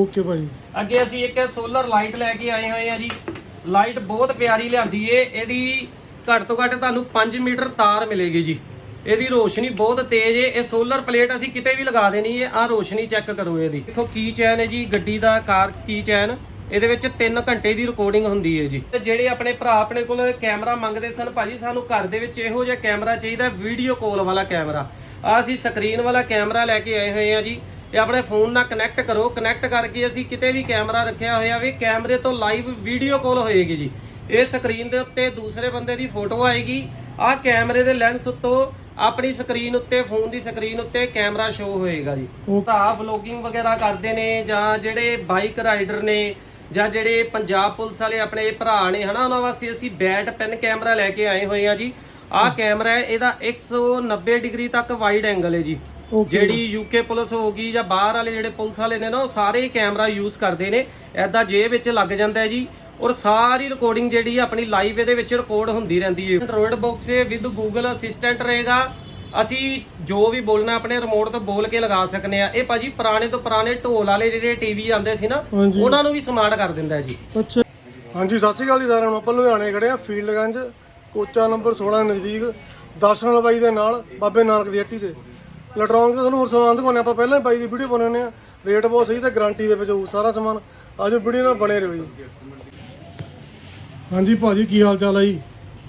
Okay ਭਾਈ। ਅੱਗੇ ਅਸੀਂ ਇੱਕ ਸੋਲਰ ਲਾਈਟ ਲੈ ਕੇ ਆਏ ਹੋਏ ਆ ਜੀ। ਲਾਈਟ ਬਹੁਤ ਪਿਆਰੀ ਲਿਆਂਦੀ ਏ। ਇਹਦੀ ਘੱਟ ਤੋਂ ਘੱਟ ਤੁਹਾਨੂੰ 5 ਮੀਟਰ ਤਾਰ ਮਿਲੇਗੀ ਜੀ। ਇਹਦੀ ਰੋਸ਼ਨੀ ਬਹੁਤ ਤੇਜ਼ ਏ। ਇਹ ਸੋਲਰ ਪਲੇਟ ਅਸੀਂ ਕਿਤੇ ਵੀ ਲਗਾ ਦੇਣੀ ਏ। ਆ ਰੋਸ਼ਨੀ ਚੈੱਕ ਕਰੋ ਇਹਦੀ। ਦੇਖੋ ਕੀ ਚੈਨ ਹੈ ਜੀ? ਗੱਡੀ ਦਾ ਕਾਰ ਕੀ ਚੈਨ? ਇਹਦੇ ਵਿੱਚ 3 ਘੰਟੇ ਦੀ ਰਿਕਾਰਡਿੰਗ ਹੁੰਦੀ ਹੈ ਜੀ। ਤੇ ਜਿਹੜੇ ਆਪਣੇ ਭਰਾ ਆਪਣੇ ਕੋਲ ਕੈਮਰਾ ਮੰਗਦੇ ਸਨ, ਭਾਜੀ ਸਾਨੂੰ ਘਰ ਦੇ ਵਿੱਚ ਇਹੋ ਜਿਹਾ ਕੈਮਰਾ ਚਾਹੀਦਾ ਵੀਡੀਓ ਕਾਲ ਵਾਲਾ ਕੈਮਰਾ ਆ ਅਸੀਂ ਸਕਰੀਨ ਵਾਲਾ ਕੈਮਰਾ ਲੈ ਕੇ ਆਏ ਹੋਏ ਆ ਜੀ। ਇਹ ਆਪਣੇ ਫੋਨ ਨਾਲ ਕਨੈਕਟ ਕਰੋ। ਕਨੈਕਟ ਕਰਕੇ ਅਸੀਂ ਕਿਤੇ ਵੀ ਕੈਮਰਾ ਰੱਖਿਆ ਹੋਇਆ ਵੀ ਕੈਮਰੇ ਤੋਂ ਲਾਈਵ ਵੀਡੀਓ ਕਾਲ ਹੋਏਗੀ ਜੀ। ਇਹ ਸਕਰੀਨ ਦੇ ਉੱਤੇ ਦੂਸਰੇ ਬੰਦੇ ਦੀ ਫੋਟੋ ਆਏਗੀ। ਆਹ ਕੈਮਰੇ ਦੇ ਲੈਂਸ ਉੱਤੋਂ ਆਪਣੀ ਸਕਰੀਨ ਉੱਤੇ ਫੋਨ ਦੀ ਸਕਰੀਨ ਉੱਤੇ ਕੈਮਰਾ ਸ਼ੋ ਹੋਏਗਾ ਜੀ। ਭਰਾ ਵਲੋਗਿੰਗ ਵਗੈਰਾ ਕਰਦੇ ਨੇ ਜਾਂ ਜਿਹੜੇ ਬਾਈਕ ਰਾਈਡਰ ਨੇ ਜਾਂ ਜਿਹੜੇ ਪੰਜਾਬ ਪੁਲਿਸ ਵਾਲੇ ਆਪਣੇ ਭਰਾ ਨੇ ਹਨਾ ਉਹਨਾਂ ਵਾਸਤੇ ਅਸੀਂ ਬੈਟ ਪੈਨ ਕੈਮਰਾ ਲੈ ਕੇ ਆਏ ਹੋਏ ਆ ਜੀ। ਆਹ ਕੈਮਰਾ ਹੈ ਇਹਦਾ 190 ਡਿਗਰੀ ਤੱਕ ਵਾਈਡ ਐਂਗਲ ਹੈ ਜੀ। ਜਿਹੜੀ ਯੂਕੇ ਪੁਲਿਸ ਹੋਗੀ ਜਾਂ ਬਾਹਰ ਵਾਲੇ ਜਿਹੜੇ ਪੁਲਿਸ ਵਾਲੇ ਨੇ ਨਾ ਉਹ ਸਾਰੇ ਕੈਮਰਾ ਯੂਜ਼ ਕਰਦੇ ਨੇ। ਐਦਾਂ ਜੇਬ ਵਿੱਚ ਲੱਗ ਜਾਂਦਾ ਹੈ ਜੀ। ਔਰ ਸਾਰੀ ਰਿਕਾਰਡਿੰਗ ਜਿਹੜੀ ਹੈ ਆਪਣੀ ਲਾਈਵ ਇਹਦੇ ਵਿੱਚ ਰਿਕਾਰਡ ਹੁੰਦੀ ਰਹਿੰਦੀ ਹੈ। ਐਂਡਰੋਇਡ ਬਾਕਸ ਹੈ ਵਿਦ ਗੂਗਲ ਅਸਿਸਟੈਂਟ ਰਹੇਗਾ। ਅਸੀਂ ਜੋ ਵੀ ਬੋਲਣਾ ਆਪਣੇ ਰਿਮੋਟ ਤੋਂ ਬੋਲ ਕੇ ਲਗਾ ਸਕਨੇ ਆ। ਇਹ ਭਾਜੀ ਪੁਰਾਣੇ ਤੋਂ ਪੁਰਾਣੇ ਢੋਲ ਵਾਲੇ ਜਿਹੜੇ ਟੀਵੀ ਆਉਂਦੇ ਸੀ ਨਾ ਹਾਂਜੀ। ਉਹਨਾਂ ਨੂੰ ਵੀ ਸਮਾਰਟ ਕਰ ਦਿੰਦਾ ਹੈ ਜੀ। ਅੱਛਾ। ਹਾਂਜੀ ਸਤਿ ਸ਼੍ਰੀ ਅਕਾਲ ਜੀ ਸਾਰਿਆਂ ਨੂੰ। ਆਪਾਂ ਲੁਧਿਆਣੇ ਖੜੇ ਆ ਫੀਲਡਗੰਜ ਕੋਚਾ ਨੰਬਰ 16 ਨਜ਼ਦੀਕ ਦਰਸ਼ਨ ਬਾਈ ਦੇ ਨਾਲ ਬਾਬੇ ਨਾਨਕ ਦੀ ਹੱਟੀ ਤੇ। ਇਲੈਕਟ੍ਰੋਨਿਕ ਦਾ ਤੁਹਾਨੂੰ ਹੋਰ ਸਮਾਨ ਦਿਖਾਉਂਦੇ ਆਪਾਂ ਪਹਿਲਾਂ ਹੀ ਬਾਈ ਦੀ ਵੀਡੀਓ ਬਣਾਉਂਦੇ ਆ ਰੇਟ ਬਹੁਤ ਸਹੀ ਤੇ ਗਾਰੰਟੀ ਦੇ ਵਿੱਚ ਹੋਊ ਸਾਰਾ ਸਮਾਨ। ਆਜੋ ਵੀਡੀਓ ਨਾਲ ਬਣੇ ਰਹੋ ਜੀ। ਹਾਂਜੀ ਭਾਜੀ ਕੀ ਹਾਲ ਚਾਲ ਹੈ ਜੀ?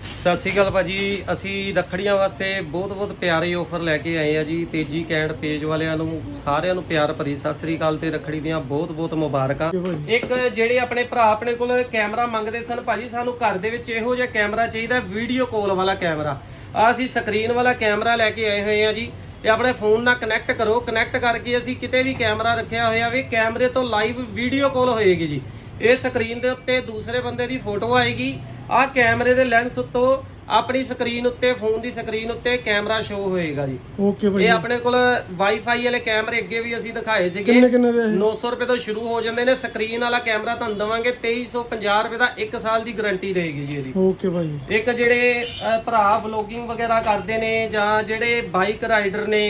ਸਤਿ ਸ਼੍ਰੀ ਅਕਾਲ ਭਾਜੀ। ਅਸੀਂ ਰੱਖੜੀਆਂ ਵਾਸਤੇ ਬਹੁਤ ਬਹੁਤ ਪਿਆਰੇ ਆਫਰ ਲੈ ਕੇ ਆਏ ਆ ਜੀ। ਤੇਜੀ ਕੈਂਡ ਪੇਜ ਵਾਲਿਆਂ ਨੂੰ ਸਾਰਿਆਂ ਨੂੰ ਪਿਆਰ ਭਰੀ ਸਤਿ ਸ਼੍ਰੀ ਅਕਾਲ ਤੇ ਰੱਖੜੀ ਦੀਆਂ ਬਹੁਤ ਬਹੁਤ ਮੁਬਾਰਕਾਂ। ਇੱਕ ਜਿਹੜੇ ਆਪਣੇ ਭਰਾ ਆਪਣੇ ਕੋਲ ਕੈਮਰਾ ਮੰਗਦੇ ਸਨ ਭਾਜੀ ਸਾਨੂੰ ਘਰ ਦੇ ਵਿੱਚ ਇਹੋ ਜਿਹਾ ਕੈਮਰਾ ਚਾਹੀਦਾ ਵੀਡੀਓ ਕਾਲ ਵਾਲਾ ਕੈਮਰਾ। ਆ ਅਸੀਂ ਸਕਰੀਨ ਵਾਲਾ ਕੈਮਰਾ ਲੈ ਕੇ ਆਏ ਹੋਏ ਆ ਜੀ। ਇਹ ਆਪਣੇ ਫੋਨ ਨਾਲ ਕਨੈਕਟ ਕਰੋ। ਕਨੈਕਟ ਕਰਕੇ ਅਸੀਂ ਕਿਤੇ ਵੀ ਕੈਮਰਾ ਰੱਖਿਆ ਹੋਇਆ ਵੀ ਕੈਮਰੇ ਤੋਂ ਲਾਈਵ ਵੀਡੀਓ ਕਾਲ ਹੋਏਗੀ ਜੀ। ਇਹ ਸਕਰੀਨ ਦੇ ਉੱਤੇ ਦੂਸਰੇ ਬੰਦੇ ਦੀ ਫੋਟੋ ਆਏਗੀ। ਆਹ ਕੈਮਰੇ ਦੇ ਲੈਂਸ ਉੱਤੋਂ ਆਪਣੀ ਸਕਰੀਨ ਉੱਤੇ ਫੋਨ ਦੀ ਸਕਰੀਨ ਉੱਤੇ ਕੈਮਰਾ ਸ਼ੋ ਹੋਏਗਾ ਜੀ। ਓਕੇ ਭਾਈ ਇਹ ਆਪਣੇ ਕੋਲ ਵਾਈਫਾਈ ਵਾਲੇ ਕੈਮਰੇ ਅੱਗੇ ਵੀ ਅਸੀਂ ਦਿਖਾਏ ਸੀਗੇ। ਕਿੰਨੇ ਕਿੰਨੇ ਦੇ 900 ਰੁਪਏ ਤੋਂ ਸ਼ੁਰੂ ਹੋ ਜਾਂਦੇ ਨੇ। ਸਕਰੀਨ ਵਾਲਾ ਕੈਮਰਾ ਤੁਹਾਨੂੰ ਦਵਾਂਗੇ 2350 ਰੁਪਏ ਦਾ 1 ਸਾਲ ਦੀ ਗਾਰੰਟੀ ਰਹੇਗੀ ਜੀ ਇਹਦੀ। ਓਕੇ ਭਾਈ ਇੱਕ ਜਿਹੜੇ ਭਰਾ ਵਲੋਗਿੰਗ ਵਗੈਰਾ ਕਰਦੇ ਨੇ ਜਾਂ ਜਿਹੜੇ ਬਾਈਕ ਰਾਈਡਰ ਨੇ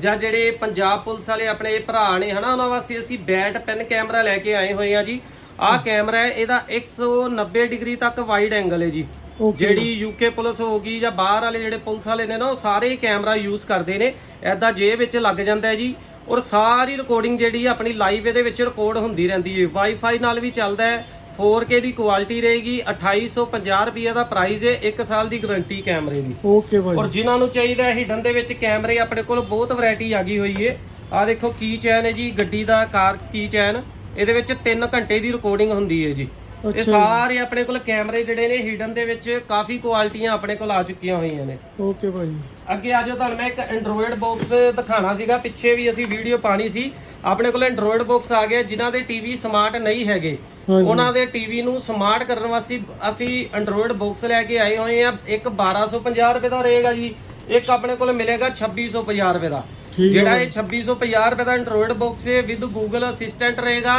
ਜਾਂ ਜਿਹੜੇ ਪੰਜਾਬ ਪੁਲਿਸ ਵਾਲੇ ਆਪਣੇ ਭਰਾ ਨੇ ਹਨਾ ਉਹਨਾਂ ਵਾਸਤੇ ਅਸੀਂ ਬੈਟ ਪੈਨ ਕੈਮਰਾ ਲੈ ਕੇ ਆਏ ਹੋਏ ਆ ਜੀ। ਆਹ ਕੈਮਰਾ ਹੈ ਇਹਦਾ 190 ਡਿਗਰੀ ਤੱਕ ਵਾਈਡ ਐਂਗਲ ਹੈ ਜੀ। ਜਿਹੜੀ ਯੂਕੇ ਪੁਲਿਸ ਹੋਗੀ ਜਾਂ ਬਾਹਰ ਵਾਲੇ ਜਿਹੜੇ ਪੁਲਿਸ ਵਾਲੇ ਨੇ ਨਾ ਉਹ ਸਾਰੇ ਕੈਮਰਾ ਯੂਜ਼ ਕਰਦੇ ਨੇ। ਐਦਾਂ ਜੇਬ ਵਿੱਚ ਲੱਗ ਜਾਂਦਾ ਹੈ ਜੀ। ਔਰ ਸਾਰੀ ਰਿਕਾਰਡਿੰਗ ਜਿਹੜੀ ਹੈ ਆਪਣੀ ਲਾਈਵ ਇਹਦੇ ਵਿੱਚ ਰਿਕਾਰਡ ਹੁੰਦੀ ਰਹਿੰਦੀ ਹੈ ਵਾਈਫਾਈ ਨਾਲ ਵੀ ਚੱਲਦਾ ਹੈ। 4K ਦੀ ਕੁਆਲਿਟੀ ਰਹੇਗੀ। 2850 ਰੁਪਏ ਦਾ ਪ੍ਰਾਈਸ ਹੈ 1 ਸਾਲ ਦੀ ਗਾਰੰਟੀ ਕੈਮਰੇ ਦੀ। ਓਕੇ ਭਾਈ। ਔਰ ਜਿਨ੍ਹਾਂ ਨੂੰ ਚਾਹੀਦਾ ਹੈ ਹਿਡਨ ਦੇ ਵਿੱਚ ਕੈਮਰੇ ਆਪਣੇ ਕੋਲ ਬਹੁਤ ਵੈਰਾਈਟੀ ਆ ਗਈ ਹੋਈ ਹੈ ਆ ਦੇਖੋ ਕੀ ਚੈਨ ਹੈ ਜੀ ਗੱਡੀ ਦਾ ਕਾਰ ਕੀ ਚੈਨ। ਇਹਦੇ ਵਿੱਚ 3 ਘੰਟੇ ਦੀ ਰਿਕਾਰਡਿੰਗ ਹੁੰਦੀ ਹੈ ਜੀ। ਇਹ ਸਾਰੇ ਆਪਣੇ ਕੋਲ ਕੈਮਰੇ ਜਿਹੜੇ ਨੇ ਹਿਡਨ ਦੇ ਵਿੱਚ ਕਾਫੀ ਕੁਆਲਿਟੀਆਂ ਆਪਣੇ ਕੋਲ ਆ ਚੁੱਕੀਆਂ ਹੋਈਆਂ ਨੇ। ਓਕੇ ਭਾਈ। ਅੱਗੇ ਆ ਜਾਓ ਤੁਹਾਨੂੰ ਮੈਂ ਇੱਕ ਐਂਡਰੋਇਡ ਬਾਕਸ ਦਿਖਾਣਾ ਸੀਗਾ। ਪਿੱਛੇ ਵੀ ਅਸੀਂ ਵੀਡੀਓ ਪਾਣੀ ਸੀ। ਆਪਣੇ ਕੋਲ ਐਂਡਰੋਇਡ ਬਾਕਸ ਆ ਗਿਆ ਜਿਨ੍ਹਾਂ ਦੇ ਟੀਵੀ ਸਮਾਰਟ ਨਹੀਂ ਹੈਗੇ। ਉਹਨਾਂ ਦੇ ਟੀਵੀ ਨੂੰ ਸਮਾਰਟ ਕਰਨ ਵਾਸਤੇ ਅਸੀਂ ਐਂਡਰੋਇਡ ਬਾਕਸ ਲੈ ਕੇ ਆਏ ਹੋਏ ਆ ਇੱਕ 1250 ਰੁਪਏ ਦਾ ਰਹੇਗਾ ਜੀ। ਇੱਕ ਆਪਣੇ ਕੋਲ ਮਿਲੇਗਾ 2650 ਰੁਪਏ ਦਾ। ਜਿਹੜਾ ਇਹ 2650 ਰੁਪਏ ਦਾ ਐਂਡਰੋਇਡ ਬਾਕਸ ਹੈ ਵਿਦ ਗੂਗਲ ਅਸਿਸਟੈਂਟ ਰਹੇਗਾ।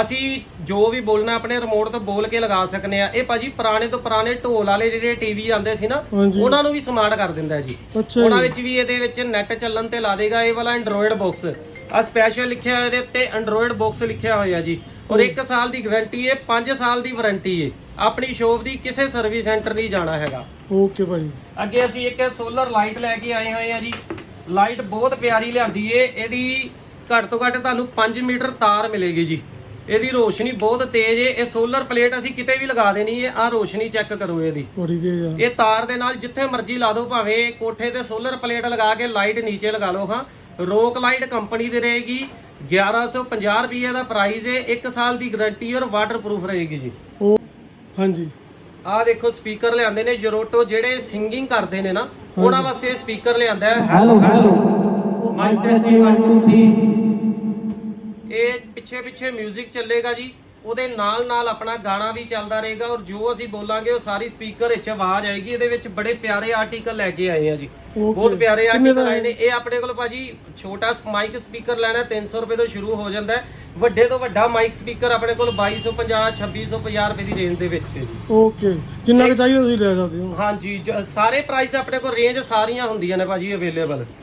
ਅਸੀਂ ਜੋ ਵੀ ਬੋਲਣਾ ਆਪਣੇ ਰਿਮੋਟ ਤੋਂ ਬੋਲ ਕੇ ਲਗਾ ਸਕਨੇ ਆ। ਇਹ ਭਾਜੀ ਪੁਰਾਣੇ ਤੋਂ ਪੁਰਾਣੇ ਢੋਲ ਵਾਲੇ ਜਿਹੜੇ ਟੀਵੀ ਆਉਂਦੇ ਸੀ ਨਾ ਹਾਂਜੀ। ਉਹਨਾਂ ਨੂੰ ਵੀ ਸਮਾਰਟ ਕਰ ਦਿੰਦਾ ਜੀ। ਅੱਛਾ ਉਹਨਾਂ ਵਿੱਚ ਵੀ ਇਹਦੇ ਵਿੱਚ ਨੈਟ ਚੱਲਣ ਤੇ ਲਾ ਦੇਗਾ ਇਹ ਵਾਲਾ ਐਂਡਰੋਇਡ ਬਾਕਸ ਆ ਸਪੈਸ਼ਲ ਲਿਖਿਆ ਹੋਇਆ ਇਹਦੇ ਉੱਤੇ ਐਂਡਰੋਇਡ ਬਾਕਸ ਲਿਖਿਆ ਹੋਇਆ ਜੀ। ਔਰ 1 ਸਾਲ ਦੀ ਗਾਰੰਟੀ ਹੈ 5 ਸਾਲ ਦੀ ਵਾਰੰਟੀ ਹੈ। ਆਪਣੀ ਸ਼ੋਪ ਦੀ ਕਿਸੇ ਸਰਵਿਸ ਸੈਂਟਰ ਨਹੀਂ ਜਾਣਾ ਹੈਗਾ। ਓਕੇ ਭਾਈ ਅੱਗੇ ਅਸੀਂ ਇੱਕ ਸੋਲਰ ਲਾਈਟ ਲੈ ਕੇ ਆਏ ਹੋਏ ਆ ਜੀ। ਲਾਈਟ ਬਹੁਤ ਪਿਆਰੀ ਲਿਆਂਦੀ ਏ। ਇਹਦੀ ਘੱਟ ਤੋਂ ਘੱਟ ਤੁਹਾਨੂੰ 5 ਮੀਟਰ ਤਾਰ ਮਿਲੇਗੀ ਜੀ। ਇਹਦੀ ਰੋਸ਼ਨੀ ਬਹੁਤ ਤੇਜ਼ ਏ ਇਹ ਸੋਲਰ ਪਲੇਟ ਅਸੀਂ ਕਿਤੇ ਵੀ ਲਗਾ ਦੇਣੀ ਏ ਆ ਰੋਸ਼ਨੀ ਚੈੱਕ ਕਰੋ ਇਹਦੀ। ਬੜੀ ਇਹ ਤਾਰ ਦੇ ਨਾਲ ਜਿੱਥੇ ਮਰਜ਼ੀ ਲਾ ਦਿਓ ਭਾਵੇਂ ਕੋਠੇ ਤੇ ਸੋਲਰ ਪਲੇਟ ਲਗਾ ਕੇ ਲਾਈਟ ਨੀਚੇ ਲਗਾ ਲਓ ਹਾਂ। ਰੋਕ ਲਾਈਟ ਕੰਪਨੀ ਦੀ ਰਹੇਗੀ 1150 ਰੁਪਏ ਦਾ ਪ੍ਰਾਈਸ ਹੈ 1 ਸਾਲ ਦੀ ਗਾਰੰਟੀ ਔਰ ਵਾਟਰਪ੍ਰੂਫ ਰਹੇਗੀ ਜੀ। ਉਹ ਹਾਂਜੀ। ਆਹ ਦੇਖੋ ਸਪੀਕਰ ਲਿਆਂਦੇ ਨੇ ਜੋਰੋਟੋ ਜਿਹੜੇ ਸਿੰਗਿੰਗ ਕਰਦੇ ਨੇ ਨਾ ਉਹਨਾਂ ਵਾਸਤੇ ਸਪੀਕਰ ਲਿਆਂਦਾ ਹੈ। ਹੈਲੋ ਹੈਲੋ ਮਾਈਕ ਟੈਸਟ 1 2 3 ਇਹ ਪਿੱਛੇ ਪਿੱਛੇ 뮤직 ਚੱਲੇਗਾ ਜੀ। ਉਹਦੇ ਨਾਲ ਨਾਲ ਆਪਣਾ ਗਾਣਾ ਵੀ ਚੱਲਦਾ ਰਹੇਗਾ ਔਰ ਜੋ ਅਸੀਂ ਬੋਲਾਂਗੇ ਉਹ ਸਾਰੀ ਸਪੀਕਰ ਵਿੱਚ ਆਵਾਜ਼ ਆਏਗੀ। ਇਹਦੇ ਵਿੱਚ ਬੜੇ ਪਿਆਰੇ ਆਰਟੀਕਲ ਲੈ ਕੇ ਆਏ ਆ ਜੀ। ਬਹੁਤ ਪਿਆਰੇ ਆਰਟੀਕਲ ਆਏ? ਨੇ। ਇਹ ਆਪਣੇ ਕੋਲ ਭਾਜੀ ਛੋਟਾ ਮਾਈਕ ਸਪੀਕਰ ਲੈਣਾ 300 ਰੁਪਏ ਤੋਂ ਸ਼ੁਰੂ ਹੋ ਜਾਂਦਾ ਵੱਡੇ ਤੋਂ ਵੱਡਾ ਮਾਈਕ ਸਪੀਕਰ ਆਪਣੇ ਕੋਲ 2250 2650 ਰੁਪਏ ਦੀ ਰੇਂਜ ਦੇ ਵਿੱਚ ਹੈ ਜੀ। ਓਕੇ ਜਿੰਨਾ ਕੁ ਚਾਹੀਦਾ ਤੁਸੀਂ ਲੈ ਸਕਦੇ ਹੋ? ਹਾਂਜੀ ਸਾਰੇ ਪ੍ਰਾਈਸ ਆਪਣੇ ਕੋਲ ਰੇਂਜ ਸਾਰੀਆਂ ਹੁੰਦੀਆਂ ਨੇ ਭਾਜੀ ਅਵੇਲੇਬਲ